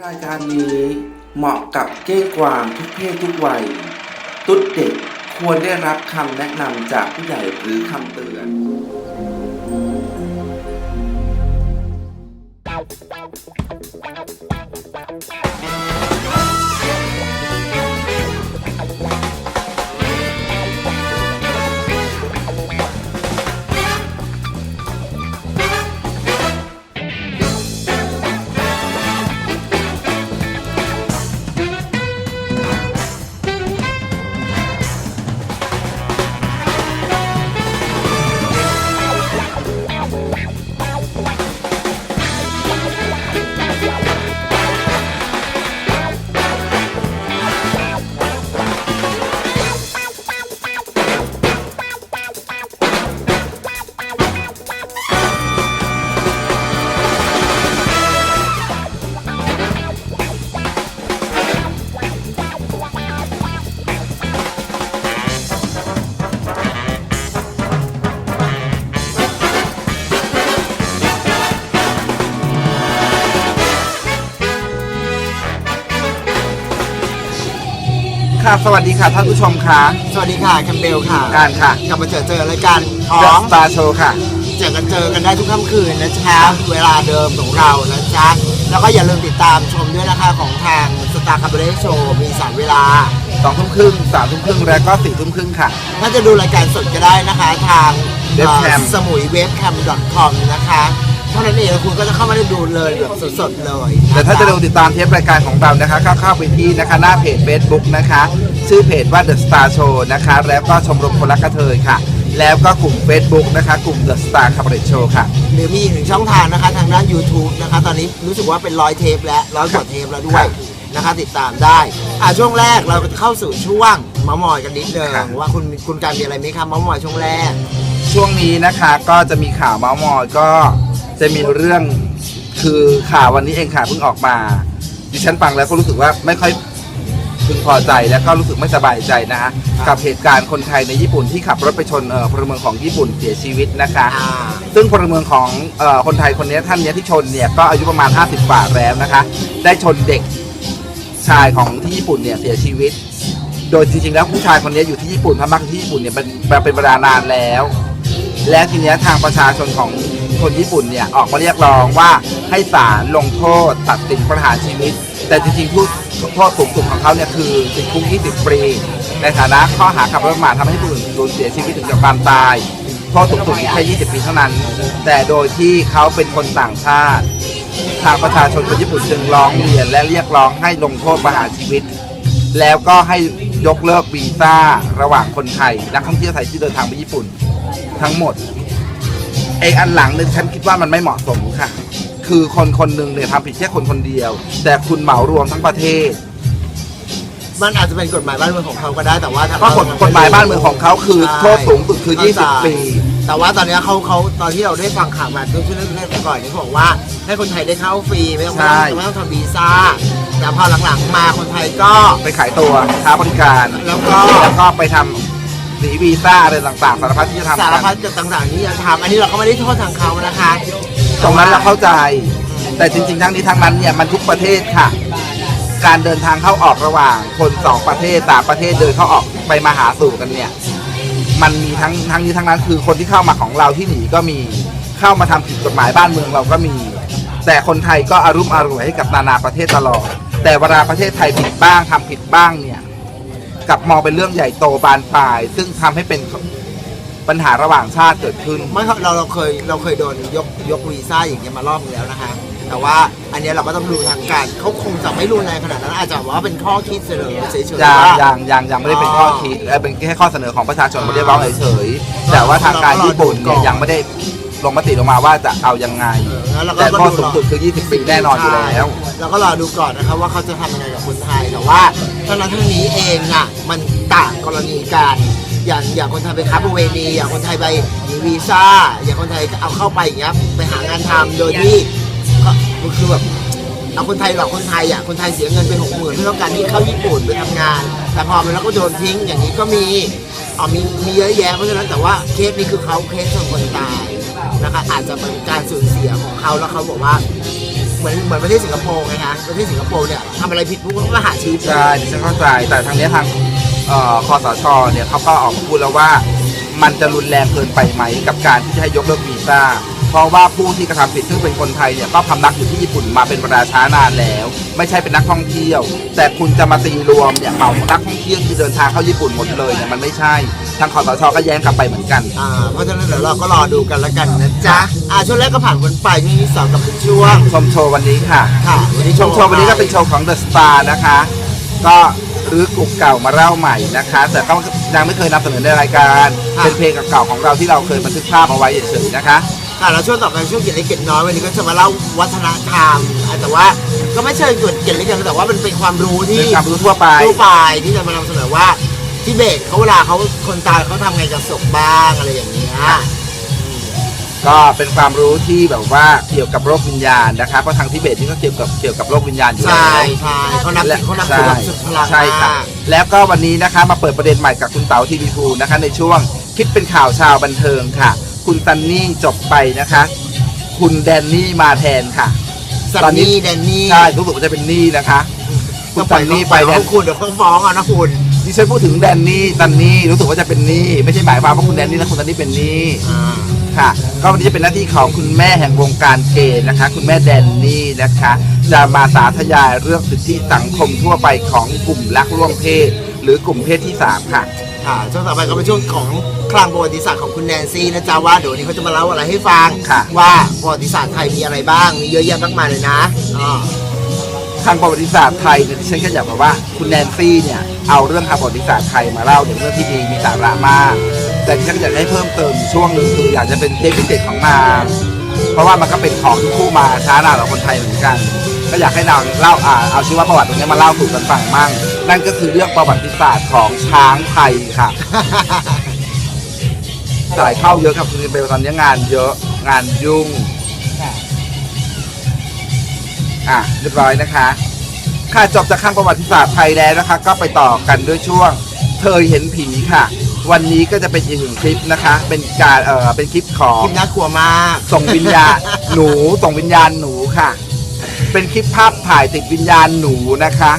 รายการนี้เหมาะกับเก้งกวางทุกเพศทุกวัย ตุ๊ดเด็กควรได้รับคำแนะนำจากผู้ใหญ่หรือคำเตือน ค่ะสวัสดีค่ะท่านผู้ชมค่ะ สวัสดีค่ะแคมเบลค่ะการค่ะ กลับมาเจอเจอรายการขอ The ง Star Show ค่ะ เจอกันเจอกันได้ทุกค่ำคืนนะจ๊ะเวลาเดิมของเรานะจ๊ะแล้วก็อย่าลืมติดตามชมด้วยนะคะของทางสตาร์คาร์บเรโชมีสามเวลา สองทุ่มครึ่งสามทุ่มครึ่งและก็สี่ทุ่มครึ่งค่ะ ถ้าจะดูรายการสดก็ได้นะคะ ทาง Webcam สมุยเว็บแคม .com นะคะ เท่านั้นเองคุณก็จะเข้ามาได้ดูเลยแบบสดๆเลยแต่ถ้าจะดูติดตามเทปรายการของเรานะคะก็เข้าไปที่นะคะหน้าเพจ Facebook นะคะ ชื่อเพจว่า The Star Show นะคะ แล้วก็ชมรมคนรักกระเทยค่ะ แล้วก็กลุ่ม Facebook นะคะ กลุ่ม The Star Cabaret Show ค่ะ หรือมีอีกหนึ่งช่องทางนะคะ ทางด้าน YouTube นะคะ ตอนนี้รู้สึกว่าเป็นร้อยเทปแล้วร้อยกว่าเทปแล้วด้วยนะคะ ติดตามได้อ่าช่วงแรกเราเข้าสู่ช่วงเมามอยกันนิดเดิครัมบว่าคุณคุณการมีอะไรไหมคะเมามอยช่วงแรก ช่วงนี้นะคะก็จะมีข่าวเมาส์มอยก็ จะมีเรื่องคือข่าววันนี้เองค่ะเพิ่งออกมา ดิฉันฟังแล้วก็รู้สึกว่าไม่ค่อยพึงพอใจแล้วก็รู้สึกไม่สบายใจนะฮะครับกับเหตุการณ์คนไทยในญี่ปุ่นที่ขับรถไปชนเอ่อพลเมืองของญี่ปุ่นเสียชีวิตนะคะอ่าซึ่งพลเมืองของเออคนไทยคนนี้ท่านเนี้ยที่ชนเนี่ยก็อายุประมาณ 50กว่าแล้วนะคะ ได้ชนเด็กชายของที่ญี่ปุ่นเนี่ยเสียชีวิต โดยจริงๆแล้วผู้ชายคนนี้อยู่ที่ญี่ปุ่นพม่าที่ญี่ปุ่นเนี่ยเป็นเป็นเวลานานแล้ว และทีเนี้ยทางประชาชนของ คนญี่ปุ่นเนี่ยออกมาเรียกร้องว่าให้ศาลลงโทษตัดสินประหารชีวิต แต่จริงๆผู้โทษสูงสุดของเขาเนี่ยคือติดคุก 20 ปี ในฐานะข้อหาขับรถประมาททำให้ผู้อื่นสูญเสียชีวิตถึงกับความตายโทษสูงสุดแค่ 20 ปีเท่านั้น แต่โดยที่เขาเป็นคนต่างชาติ ทางประชาชนคนญี่ปุ่นจึงร้องเรียนและเรียกร้องให้ลงโทษประหารชีวิต แล้วก็ให้ยกเลิกวีซ่าระหว่างคนไทยนักท่องเที่ยวไทยที่เดินทางไปญี่ปุ่น ทั้งหมด เอกอันหลังเนี่ยฉันคิดว่ามันไม่เหมาะสมค่ะ คือคนคนหนึ่งเนี่ยทำผิดแค่คนคนเดียว แต่คุณเหมารวมทั้งประเทศ มันอาจจะเป็นกฎหมายบ้านเมืองของเขาก็ได้แต่ว่าทงก็กฎเรกฎหมายบ้านเมืองของเขาคือใช่โทษสูงสุดคือ 20 ปี แต่ว่าตอนเนี้ยเขาเขาตอนที่เราได้ฟังข่าวมาช่วงช่วงแรกๆก่อนนี่เขาบอกว่า ให้คนไทยได้เข้าฟรีไม่ต้องใช่ ไม่ต้องทำวีซ่าแต่พอหลังๆมาคนไทยก็ ไปขายตัวค้าบริการ แล้วก็ แล้วก็ไปทำ หนีวีซ่าอะไรต่างๆ สารพัดที่จะทำสารกันพัดต่างๆที่จะทำอันนี้เราก็ไม่ได้โทษทางเขานะคะ ตรงนั้นเราเข้าใจ แต่จริง ๆ ทั้งนี้ทั้งนั้นเนี่ยมันทุกประเทศค่ะ การเดินทางเข้าออกระหว่างคนสองประเทศสามประเทศเดินเข้าออกไปมาหาสู่กันเนี่ย มันมีทั้งทั้งนี้ทั้งนั้นคือคนที่เข้ามาของเราที่หนีก็มีเข้ามาทำผิดกฎหมายบ้านเมืองเราก็มี แต่คนไทยก็อารุมอร่วยให้กับนานาประเทศตลอด แต่เวลาประเทศไทยผิดบ้างทำผิดบ้างเนี่ย กลับมองเป็นเรื่องใหญ่โตบานปลาย ซึ่งทำให้เป็นปัญหาระหว่างชาติเกิดขึ้น ไม่เราเราเคยเราเคยโดนยกยกวีซ่าอย่างเงี้ยมารอบนึงแล้วนะคะ แต่ว่าอันเนี้ยเราก็ต้องดูทางการเขาคงจะไม่รุนแรงขนาดนั้นอาจจะว่าเป็นข้อคิดเสนอเฉยๆยังว่า ยังยังยังไม่ได้เป็นข้อคิดเอ่อเป็นแค่ข้อเสนอของประชาชนมาเรียกร้องเฉยๆแต่ว่าทางการญี่ปุ่นเนี่ยยังไม่ได้ ลงมติลงมาว่าจะเอายังไงเอองั้นเราก็แต่ข้อดูสูงสุดคือ 20 ปีแน่นอนอยู่แล้ว เราก็รอดูก่อนนะครับว่าเขาจะทำยังไงกับคนไทยแต่ว่าทั้งนั้นทั้งนี้เองอะมันต่างกรณีกันอย่างอย่างคนไทยไปค้าประเวณีอย่างคนไทยไปหนีวีซ่า อย่างคนไทยเอาเข้าไปอย่างเงี้ยไปหางานทำโดยที่ก็คือแบบเอาคนไทยหลอกคนไทยอะคนไทยเสียเงินไปหกหมื่นเพื่อต้องการที่เข้าญี่ปุ่นไปทำงาน แต่พอไปแล้วก็โดนทิ้งอย่างนี้ก็มีอ๋อมีมีเยอะแยะเพราะฉะนั้นแต่ว่าเคสนี้คือเขาเคสของคนตาย นะคะอาจจะเป็นการสูญเสียของเขาแล้วเขาบอกว่าเหมือนเหมือนประเทศสิงคโปร์ไงฮะประเทศสิงคโปร์เนี่ยทำอะไรผิดปุ๊บก็หาชีวิตใช่ดิฉันเข้าใจแต่ทางเนี้ยทางเอ่อคอสชเนี่ยเขาก็ออกมาพูดแล้วว่า มันจะรุนแรงเกินไปไหมกับการที่จะให้ยกเลิกวีซ่า เพราะว่าผู้ที่กระทำผิดซึ่งเป็นคนไทยเนี่ยก็พำนักอยู่ที่ญี่ปุ่นมาเป็นเวลาช้านานแล้ว ไม่ใช่เป็นนักท่องเที่ยว แต่คุณจะมาตีรวมเนี่ยเหมานักท่องเที่ยวที่เดินทางเข้าญี่ปุ่นหมดเลยเนี่ยมันไม่ใช่ ทางคอสชก็แย้งกลับไปเหมือนกันอ่าเพราะฉะนั้นเดี๋ยวเราก็รอดูกันแล้วกันนะจ๊ะอ่าช่วงแรกก็ผ่านคนไปช่วงที่สองกับเป็นช่วงชมโชว์วันนี้ค่ะค่ะวันนี้ชมโชว์วันนี้ก็เป็นโชว์ของ The Star นะคะ ก็รื้อกลุ่มเก่ามาเล่าใหม่นะคะ แต่ก็ยังไม่เคยนำเสนอในรายการ เป็นเพลงเก่าๆของเราที่เราเคยบันทึกภาพเอาไว้เฉยๆนะคะ ค่ะแล้วช่วงต่อไปช่วงเก็ดเล็กเก็ดน้อยวันนี้ก็จะมาเล่าวัฒนธรรมอะแต่ว่าก็ไม่เชิงเกิดเก็ดเล็กกันแต่ว่ามันเป็นความรู้ที่เป็นความรู้ทั่วไป ทั่วไปที่จะมานำเสนอว่าทิเบตเขาเวลาเขาคนตายเขาทำไงกับศพบ้างอะไรอย่างเงี้ยก็เป็นความรู้ที่แบบว่าเกี่ยวกับโรควิญญาณนะคะเพราะทางทิเบตนี่ก็เกี่ยวกับเกี่ยวกับโรควิญญาณอยู่แล้ใช่ว ใช่เขานับและเขานับใช่ถือว่าสุดพลังใช่ค่ะมาก แล้วก็วันนี้นะคะมาเปิดประเด็นใหม่กับคุณเต๋าทีวีภูนะคะในช่วงคิดเป็นข่าวชาวบันเทิงค่ะ คุณซันนี่จบไปนะคะ คุณแดนนี่มาแทนค่ะซันตอนนี้นี่แดนนี่ใช่รู้สึกว่าจะเป็นนี่นะคะ คุณซันนี่ไปแล้แล้ววคุณเดี๋ยวเขาฟ้องเอานะคุณดิฉันพูดถึงแดนนี่ซันนี่รู้สึกว่าจะเป็นนี่ไม่ใช่หมายความว่าคุณแดนนี่และคุณซันนี่เป็นนี่อ่าค่ะ ก็วันนี้จะเป็นหน้าที่ของคุณแม่แห่งวงการเกย์นะคะ คุณแม่แดนนี่นะคะ จะมาสาธยายเรื่องสิทธิสังคมทั่วไปของกลุ่มรักร่วมเพศ หรือกลุ่มเพศที่สามค่ะ ค่ะช่วงต่อไปก็เป็นช่วงของคลังประวัติศาสตร์ของคุณแนนซี่นะจ๊ะว่าเดี๋ยววันนี้เขาจะมาเล่าอะไรให้ฟัง ค่ะ ว่าประวัติศาสตร์ไทยมีอะไรบ้าง มีเยอะแยะมากมายเลยนะอ่าทางประวัติศาสตร์ไทยเนี่ยดิฉันก็อยากบอกว่าคุณแนนซี่เนี่ยเอาเรื่องทางประวัติศาสตร์ไทยมาเล่าเนี่ยเรื่องที่ดีมีสาระมาก แต่ดิฉันอยากให้เพิ่มเติมอีกช่วงหนึ่งคืออยากจะเป็นเทปพิเศษของนางเพราะว่ามันก็เป็นของที่คู่มาช้านานกับคนไทยเหมือนกัน ก็อยากให้นางเล่าอ่าเอาชีวประวัติตรงนี้มาเล่าสู่กันฟังมั่ง นั่นก็คือเรื่องประวัติศาสตร์ของช้างไทยค่ะจ่ายเข้าเยอะครับคุณเบลตอนนี้งานเยอะงานยุ่ง อะเรียบร้อยนะคะ ค่ะจบจากข้างประวัติศาสตร์ไทยแล้วนะคะ ก็ไปต่อกันด้วยช่วงเธอเห็นผีค่ะ วันนี้ก็จะเป็นอีกหนึ่งคลิปนะคะ เป็นการเออเป็นคลิปของคลิปน่ากลัวมาก ส่งวิญญาณหนูส่งวิญญาณหนูค่ะ เป็นคลิปภาพถ่ายติดวิญญาณหนูนะคะ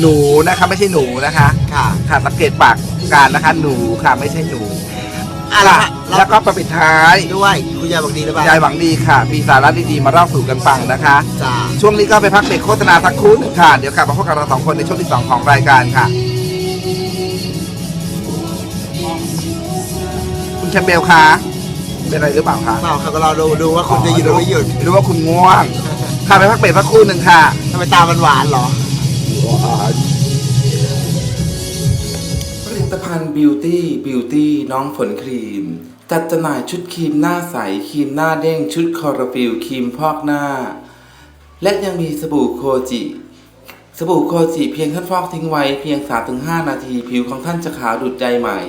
หนูนะคะไม่ใช่หนูนะคะ ค่ะ ค่ะสังเกตปากการนะคะ หนูค่ะไม่ใช่หนูอะค่ะแล้วแล้วก็ประปิดท้ายด้วยคุณยายบอกดีหรือเปล่ายายหวังดีค่ะ มีสาระดีๆมาเล่าสู่กันฟังนะคะ จ้าช่วงนี้ก็ไปพักเบรกโฆษณาสักครู่หนึ่งค่ะ เดี๋ยวกลับมาพบกับเราสองคนในช่วงที่สองของรายการค่ะ คุณแคมเบลคะเป็นอะไรหรือเปล่าคะเปล่าค่ะก็รอดูดูว่าคุณจะหยุดหรือไม่หยุด หรือว่าคุณง่วง ข้าไปพักเบรกสักครู่หนึ่งค่ะทำไมตามันหวานเหรอ ผลิตภัณฑ์บิวตี้บิวตี้น้องผลครีม จัดจำหน่ายชุดครีมหน้าใส ครีมหน้าเด้งชุดคอร์ฟิลครีมพอกหน้า และยังมีสบู่โคจิ สบู่โคจิเพียงท่านฟอกทิ้งไว้เพียง 3-5 นาทีผิวของท่านจะขาวดุดใจใหม่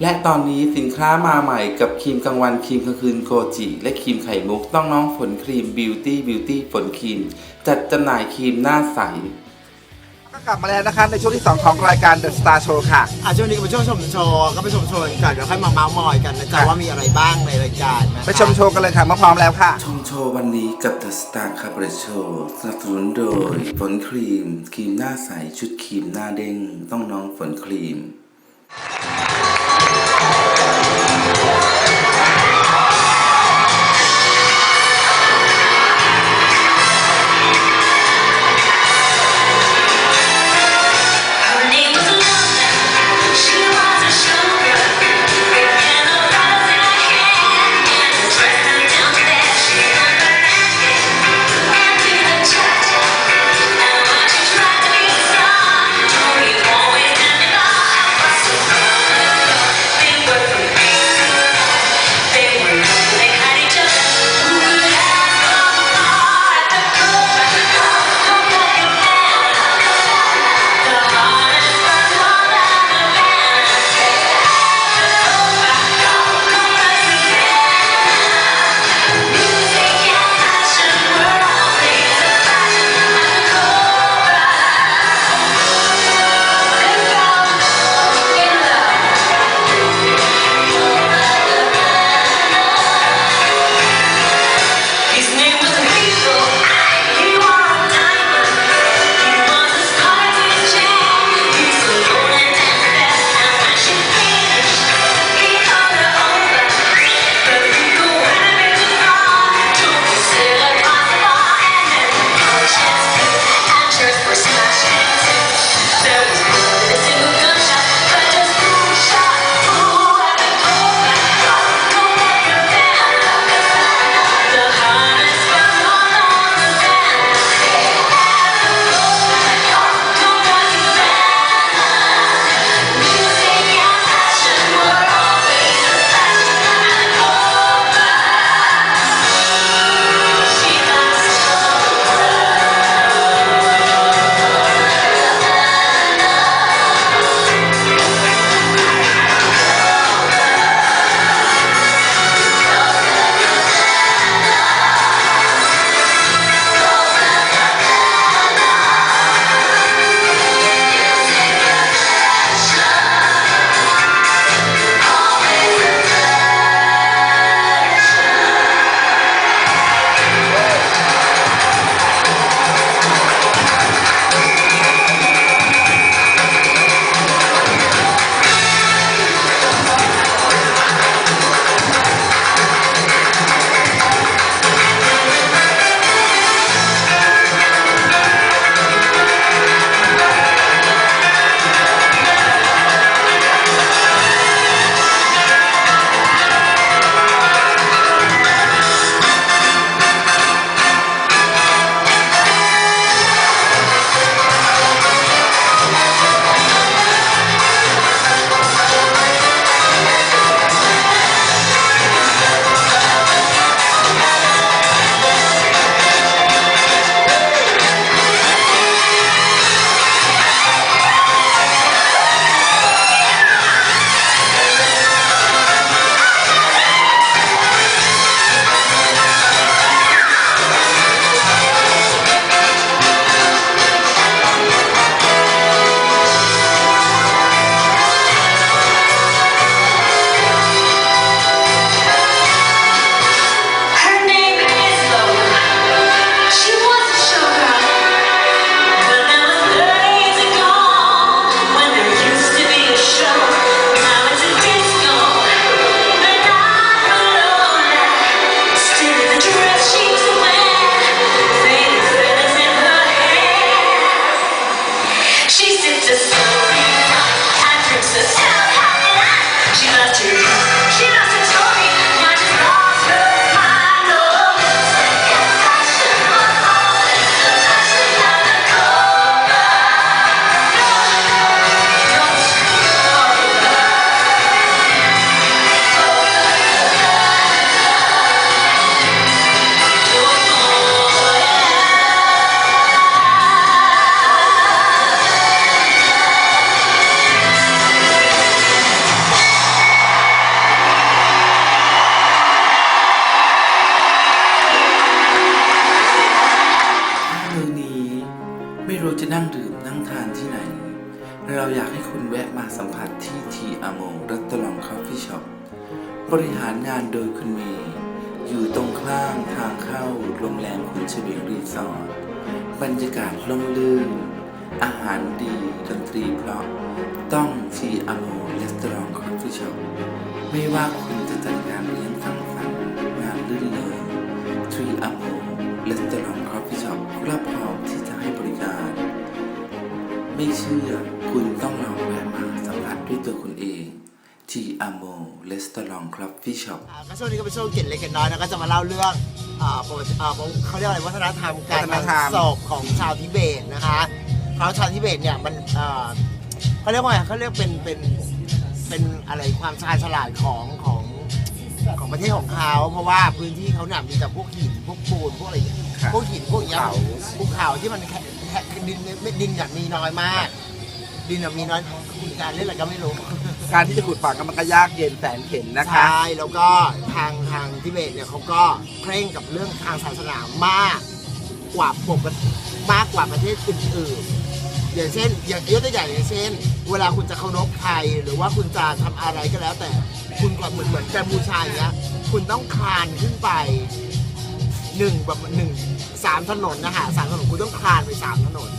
และตอนนี้สินค้ามาใหม่กับครีมกลางวันครีมกลางคืนโคจิ และครีมไข่มุกต้องน้องฝนครีมบิวตี้บิวตี้ฝนครีม จัดจำหน่ายครีมหน้าใส ก็กลับมาแล้วนะคะในช่วงที่สองของรายการ The Star Show ค่ะ อะช่วงนี้ก็เป็นช่วงชมโชว์ก็ไปชมโชว์กันก่อนเดี๋ยวค่อยมาเมาส์มอยกันนะจ๊ะค่ะว่ามีอะไรบ้างในรายการนะคะไปชมโชว์กันเลยค่ะเมื่อพร้อมแล้วค่ะ ชมโชว์วันนี้กับ The Star c a b r e t Show สนับสนุนโดยฝนครีม ครีมหน้าใส ชุดครีมหน้าเด้ง ต้องน้องฝนครีม่ช็อปบริหารงานโดยคุณเมย์อยู่ตรงข้างทางเข้าโรงแรมคุณเฉวียงรีสอร์ทบรรยากาศล่มลื่น อาหารดีดนตรีเพราะ ต้องทีอโมรัตลองคอฟฟี่ช็อปไม่ว่าคุณจะจัดงานเลี้ยงสังสรรค์งานลื่นเริงทรีอโมรัตลองคอฟฟี่ช็อปรับพร้อมที่จะให้บริการ ไม่เชื่อคุณต้องลองแวะมาสัมผัสด้วยตัวคุณเอง ที่อาโมเลสตอรองครับฟี่ช็อปอ่าก็ช่วงนี้ก็เป็นช่วงเกร็ดเล็กเกร็ดน้อยนะก็จะมาเล่าเรื่องอ่าประวัติอ่าเขาเรียกอะไรวัฒนธรรมการวัฒนธรรม ศพของชาวทิเบตนะคะเขาชาวทิเบตเนี่ยมันอ่าเขาเรียกว่าไงเขาเรียกเป็นเป็นเป็นอะไรความชาญฉลาดของของของประเทศของเขาเพราะว่าพื้นที่เขาเนี่ยมีแต่พวกหินพวกปูนพวกอะไรอย่างเงี้ยครับ พวกหินพวกอย่างเงี้ยเขาภูเขาที่มันแค่แค่ดินไม่ดินแบบมีน้อยมาก ดินแบบมีน้อยคุณการเล่นอะไรก็ไม่รู้ การที่จะขุดฝังก็มันก็ยากเย็นแสนเข็ญนะคะ ใช่แล้วก็ทางทางทิเบตเนี่ยเขาก็เคร่งกับเรื่องทางศาสนามากกว่าปกติมากกว่าประเทศอื่นๆอย่างเช่น อย่างยกตัวอย่างอย่างเช่น เวลาคุณจะเคารพใครหรือว่าคุณจะทำอะไรก็แล้ว แต่คุณก็เหมือนเหมือนกัมพูชาอย่างเงี้ยคุณต้องคลานขึ้นไปหนึ่งแบบหนึ่งสามถนนนะฮะสามถนนคุณต้องคลานไปสามถนน